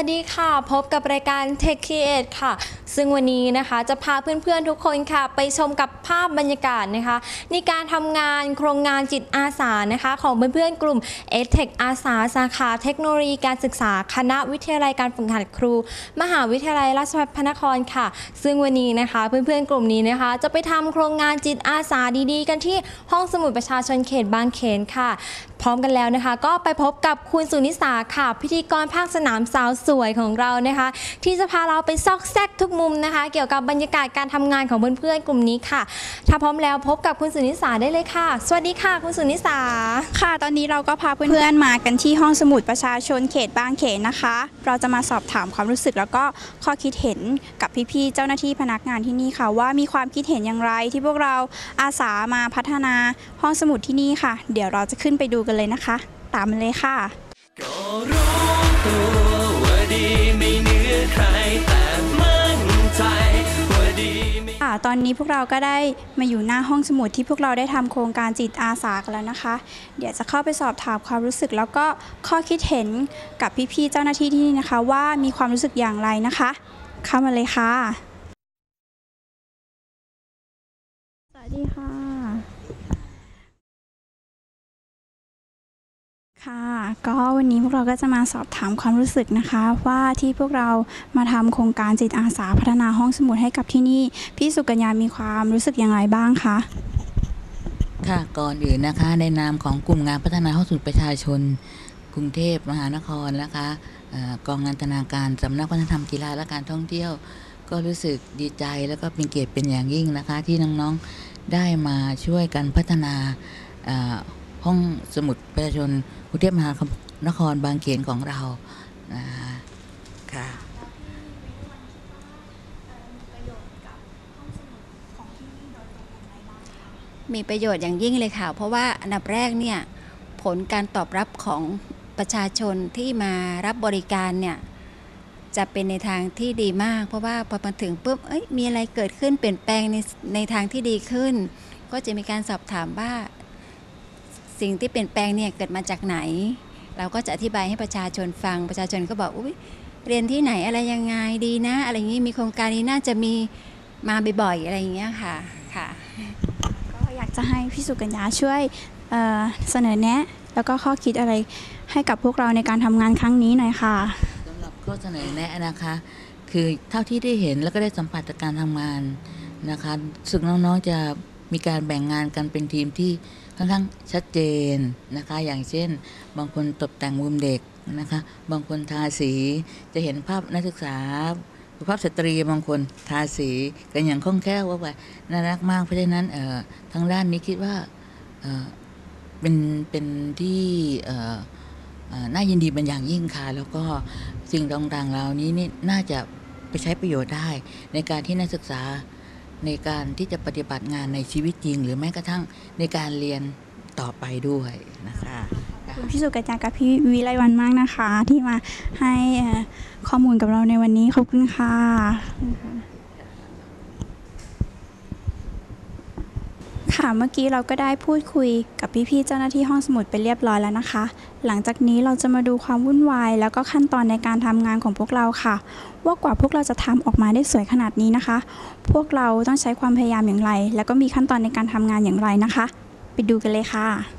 สวัสดีค่ะ พบกับรายการ Tech Create ค่ะ ซึ่งวันนี้นะคะจะพาเพื่อนๆทุกคนค่ะ ไปชมกับภาพบรรยากาศนะคะ ในการทำงานโครงงานจิตอาสานะคะ ของเพื่อนๆกลุ่ม e t e c h อาสาสาขาเทคโนโลยีการศึกษาคณะวิทยาลัยการฝึกหัดครู มหาวิทยาลัยราชภัฏพระนครค่ะ ซึ่งวันนี้นะคะเพื่อนๆกลุ่มนี้นะคะ จะไปทำโครงงานจิตอาสาดีๆ กันที่ห้องสมุดประชาชนเขตบางเขนค่ะ พร้อมกันแล้วนะคะ ก็ไปพบกับคุณสุนิสาค่ะ พิธีกรภาคสนามสาวสวยของเรานะคะ ที่จะพาเราไปซอกแซกทุกมุมนะคะ เกี่ยวกับบรรยากาศการทำงานของเพื่อนๆกลุ่มนี้ค่ะ ถ้าพร้อมแล้วพบกับคุณสุนิสาได้เลยค่ะ สวัสดีค่ะ คุณสุนิสาค่ะ ตอนนี้เราก็พาเพื่อนๆมากันที่ห้องสมุดประชาชนเขตบางเขนนะคะ เราจะมาสอบถามความรู้สึกแล้วก็ข้อคิดเห็นกับพี่ๆเจ้าหน้าที่พนักงานที่นี่ค่ะ ว่ามีความคิดเห็นอย่างไรที่พวกเราอาสามาพัฒนาห้องสมุดที่นี่ค่ะ เดี๋ยวเราจะขึ้นไปดูกันเลยนะคะ ตามมาเลยค่ะ ค่ะ ตอนนี้พวกเราก็ได้มาอยู่หน้าห้องสมุดที่พวกเราได้ทำโครงการจิตอาสากันแล้วนะคะ เดี๋ยวจะเข้าไปสอบถามความรู้สึก แล้วก็ข้อคิดเห็นกับพี่ๆเจ้าหน้าที่ที่นี่นะคะ ว่ามีความรู้สึกอย่างไรนะคะ เข้ามาเลยค่ะ สวัสดีค่ะ ค่ะ ก็วันนี้พวกเราก็จะมาสอบถามความรู้สึกนะคะ ว่าที่พวกเรามาทำโครงการจิตอาสาพัฒนาห้องสมุดให้กับที่นี่ พี่สุกัญญามีความรู้สึกอย่างไรบ้างคะค่ะก่อนอื่นนะคะในนามของกลุ่มงานพัฒนาห้องสมุดประชาชน กรุงเทพมหานครนะคะออกองงานธนาการสำนักวัฒนธรรมกีฬาและการท่องเที่ยว ก็รู้สึกดีใจแล้วก็เป็นเกียรติเป็นอย่างยิ่งนะคะ ที่น้องๆได้มาช่วยกันพัฒนา ห้องสมุดประชาชนกรุงเทพมหานครบางเขนของเรานะคะค่ะมีประโยชน์อย่างยิ่งเลยค่ะ เพราะว่าอันดับแรกเนี่ยผลการตอบรับของประชาชนที่มารับบริการเนี่ยจะเป็นในทางที่ดีมาก เพราะว่าพอมาถึงปุ๊บเอ้ยมีอะไรเกิดขึ้นเปลี่ยนแปลงในในทางที่ดีขึ้น ก็จะมีการสอบถามว่า สิ่งที่เปลี่ยนแปลงเนี่ยเกิดมาจากไหน เราก็จะอธิบายให้ประชาชนฟังประชาชนก็บอกอุ้ยเรียนที่ไหนอะไรยังไงดีนะ อะไรอย่างนี้มีโครงการนี้น่าจะมีมาบ่อยๆอะไรอย่างเงี้ยค่ะค่ะก็อยากจะให้พี่สุกัญญาช่วยเอ่อเสนอแนะ แล้วก็ข้อคิดอะไรให้กับพวกเราในการทำงานครั้งนี้หน่อยค่ะสำหรับข้อเสนอแนะนะคะ คือเท่าที่ได้เห็นแล้วก็ได้สัมผัสจากการทำงานนะคะสึกน้องๆจะมีการแบ่งงานกันเป็นทีมที่ ค่อนข้างชัดเจนนะคะ อย่างเช่น บางคนตกแต่งมุมเด็กนะคะ บางคนทาสีจะเห็นภาพนักศึกษาภาพสตรีบางคนทาสีกันอย่างคล่องแคล่วว่าแบบน่ารักมากเพราะฉะนั้นเอ่อทางด้านนี้คิดว่าเอ่อเป็นเป็นที่เออเอ่อน่ายินดีเป็นอย่างยิ่งค่ะ แล้วก็สิ่งต่างๆเหล่านี้นี่น่าจะไปใช้ประโยชน์ได้ในการที่นักศึกษา ในการที่จะปฏิบัติงานในชีวิตจริง หรือแม้กระทั่งในการเรียนต่อไปด้วยนะคะขอบคุณพี่สุกัญญากับพี่วิไลวันมากนะคะ ที่มาให้ข้อมูลกับเราในวันนี้ขอบคุณค่ะ ค่ะเมื่อกี้เราก็ได้พูดคุยกับพี่ๆเจ้าหน้าที่ห้องสมุดไปเรียบร้อยแล้วนะคะ หลังจากนี้เราจะมาดูความวุ่นวาย แล้วก็ขั้นตอนในการทำงานของพวกเราค่ะ ว่ากว่าพวกเราจะทำออกมาได้สวยขนาดนี้นะคะ พวกเราต้องใช้ความพยายามอย่างไร แล้วก็มีขั้นตอนในการทำงานอย่างไรนะคะ ไปดูกันเลยค่ะ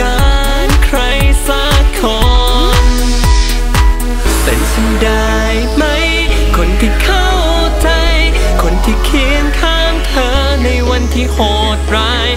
การใครสักคนเป็นฉันได้ไหม คนที่เข้าใจ คนที่เคียงข้างเธอในวันที่โหดร้าย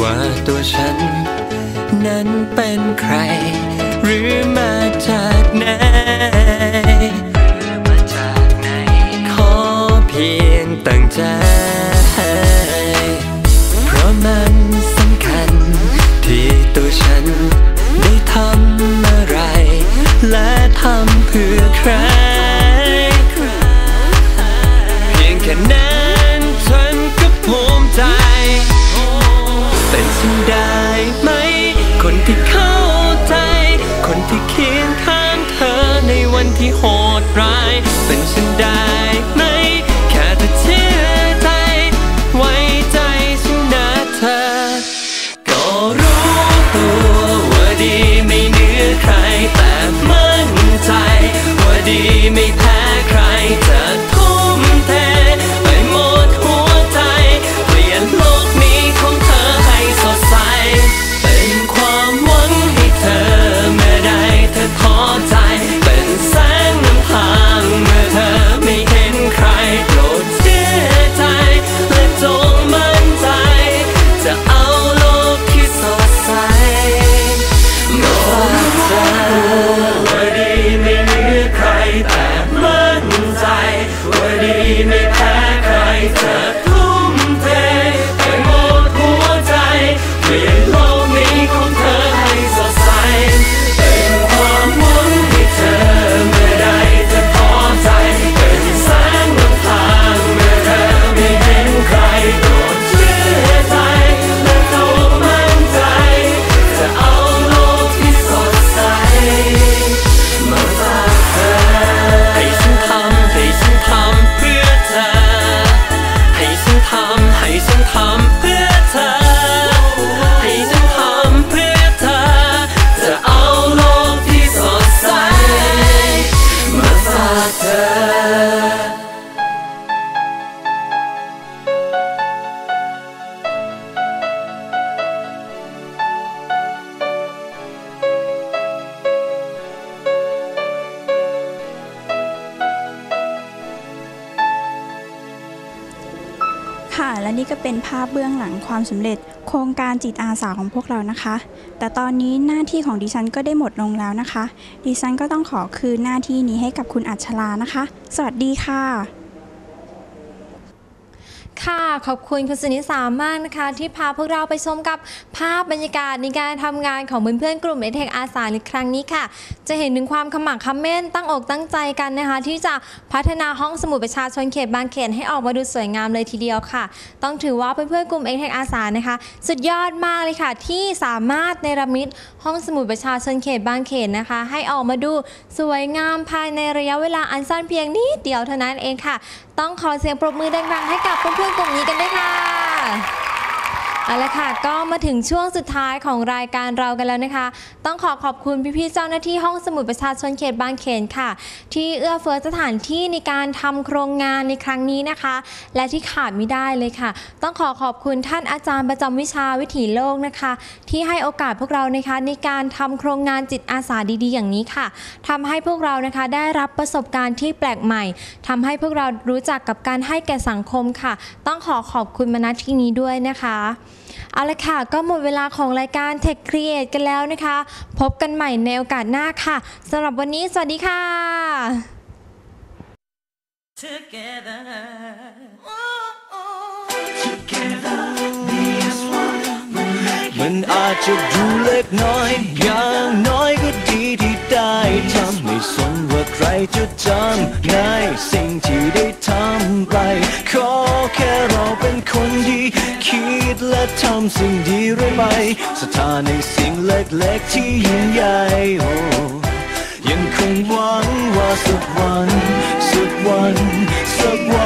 ว่าตัวฉัน นั้นเป็นใคร หรือมาจากไหน ฝาพเบื้องหลังความสำเร็จ โครงการจิตอาสาของพวกเรานะคะ แต่ตอนนี้หน้าที่ของดิฉันก็ได้หมดลงแล้วนะคะ ดิฉันก็ต้องขอคืนหน้าที่นี้ให้กับคุณอัชลานะคะ สวัสดีค่ะ ค่ะขอบคุณคุณสนิสามากนะคะ ที่พาพวกเราไปชมกับภาพบรรยากาศในการทำงานของเพื่อนๆกลุ่มเอเทคอาสาในครั้งนี้ค่ะ จะเห็นถึงความขมักขม้นตั้งอกตั้งใจกันนะคะ ที่จะพัฒนาห้องสมุดประชาชนเขตบางเขนให้ออกมาดูสวยงามเลยทีเดียวค่ะ ต้องถือว่าเพื่อนๆกลุ่มเอเทคอาสานะคะ สุดยอดมากเลยค่ะ ที่สามารถในระมิดห้องสมุดประชาชนเขตบางเขนนะคะ ให้ออกมาดูสวยงามภายในระยะเวลาอันสั้นเพียงนิดเดียวเท่านั้นเองค่ะ ต้องขอเสียงปรบมือดังๆ ให้กับเพื่อนๆกลุ่มนี้กันด้วยค่ะ เอาละค่ะ ก็มาถึงช่วงสุดท้ายของรายการเรากันแล้วนะคะ ต้องขอขอบคุณพี่ๆเจ้าหน้าที่ห้องสมุดประชาชนเขตบางเขนค่ะ ที่เอื้อเฟื้อสถานที่ในการทำโครงงานในครั้งนี้นะคะ และที่ขาดไม่ได้เลยค่ะ ต้องขอขอบคุณท่านอาจารย์ประจำวิชาวิถีโลกนะคะ ที่ให้โอกาสพวกเรานะคะ ในการทำโครงงานจิตอาสาดีๆ อย่างนี้ค่ะทำให้พวกเรานะคะได้รับประสบการณ์ที่แปลกใหม่ทำให้พวกเรารู้จักกับการให้แก่สังคมค่ะ ต้องขอขอบคุณมาณที่นี้ด้วยนะคะ เอาละค่ะ ก็หมดเวลาของรายการ Tech Create กันแล้วนะคะ พบกันใหม่ในโอกาสหน้าค่ะสำหรับวันนี้ สวัสดีค่ะ Together, Together, be as one. มันอาจจะดูเล็กน้อย อย่างน้อยก็ดีที่ได้ทำไม่สนว่าใคร จะจำในสิ่งที่ได้ทำไป ขอแค่เราเป็นคนดีคิดและทำสิ่งดีเรื่อยไปศรัทธาในสิ่งเล็กๆที่ยิ่งใหญ่โอ้ยังคงหวังว่าสักวัน สักวัน สักวัน